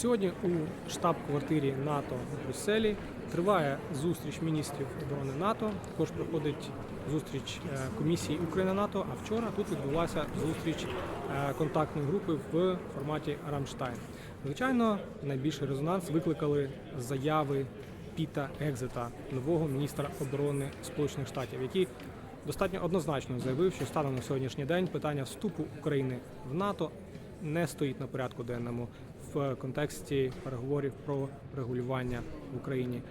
Сьогодні у штаб-квартирі НАТО в Брюсселі триває зустріч міністрів оборони НАТО. Також проходить зустріч е, комісії Україна НАТО. А вчора тут відбулася зустріч е, контактної групи в форматі Рамштайн. Звичайно, найбільший резонанс викликали заяви Піта Екзета, нового міністра оборони Сполучених Штатів, який достатньо однозначно заявив, що станом на сьогоднішній день питання вступу України в НАТО не стоїть на порядку денному в контексті переговорів про регулювання в Україні.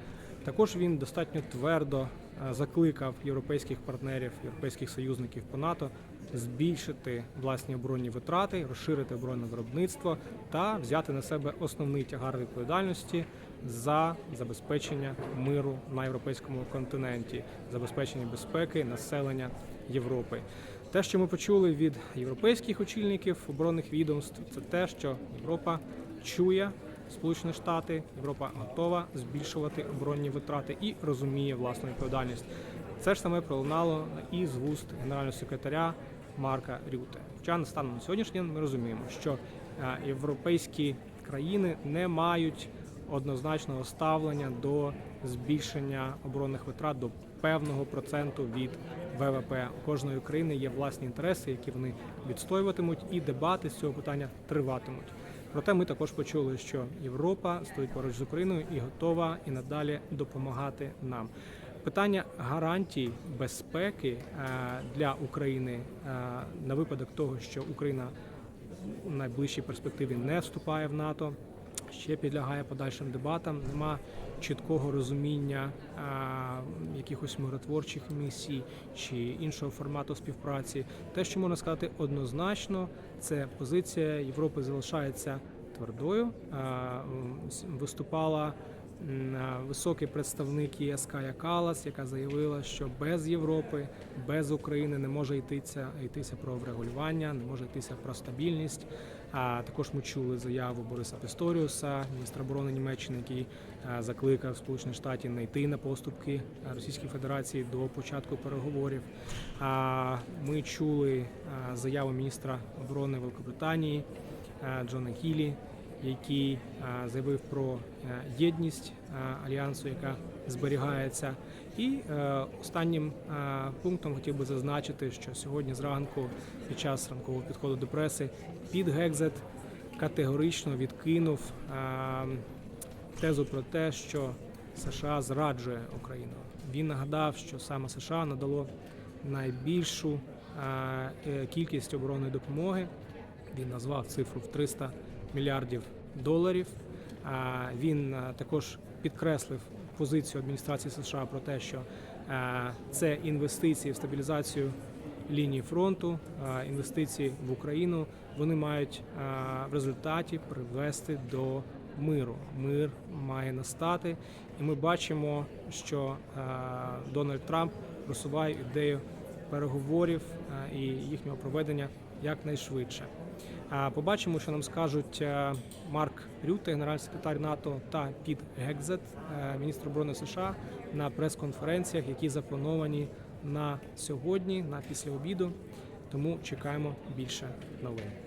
Також він достатньо твердо е, закликав європейських партнерів, європейських союзників по НАТО збільшити власні оборонні витрати, розширити оборонне виробництво та взяти на себе основний тягар відповідальності за забезпечення миру на європейському континенті, забезпечення безпеки населення Європи. Те, що ми почули від європейських очільників оборонних відомств, це те, що Європа чує Сполучені Штати, Європа готова збільшувати оборонні витрати і розуміє власну відповідальність. Це ж саме пролунало і з вуст генерального секретаря Марка Рюте. Хоча станом на сьогоднішній день ми розуміємо, що е, європейські країни не мають однозначного ставлення до збільшення оборонних витрат до певного проценту від ВВП. У кожної країни є власні інтереси, які вони відстоюватимуть, і дебати з цього питання триватимуть. Проте ми також почули, що Європа стоїть поруч з Україною і готова і надалі допомагати нам. Питання гарантій безпеки е, для України е, на випадок того, що Україна у найближчій перспективі не вступає в НАТО, ще підлягає подальшим дебатам. Нема чіткого розуміння а, якихось миротворчих місій чи іншого формату співпраці. Те, що можна сказати однозначно, це позиція Європи залишається твердою. А, виступала високий представник ЄС Кая Калас, яка заявила, що без Європи, без України не може йтися, йтися про врегулювання, не може йтися про стабільність. А також ми чули заяву Бориса Пісторіуса, міністра оборони Німеччини, який е, закликав Сполучені Штати не йти на поступки е, Російської Федерації до початку переговорів. А ми чули е, заяву міністра оборони Великобританії е, Джона Гілі, який е, заявив про е, єдність е, альянсу, яка зберігається. І останнім пунктом хотів би зазначити, що сьогодні зранку, під час ранкового підходу до преси, під Гекзет категорично відкинув тезу про те, що США зраджує Україну. Він нагадав, що саме США надало найбільшу кількість оборонної допомоги. Він назвав цифру в 300 мільярдів доларів. Він також підкреслив позицію адміністрації США про те, що це інвестиції в стабілізацію лінії фронту, інвестиції в Україну. Вони мають в результаті привести до миру. Мир має настати, і ми бачимо, що Дональд Трамп просуває ідею переговорів і їхнього проведення якнайшвидше. Побачимо, що нам скажуть е, Марк Рюте, генеральний секретар НАТО, та Піт Гекзет, е, міністр оборони США, на прес-конференціях, які заплановані на сьогодні, на після обіду. Тому чекаємо більше новин.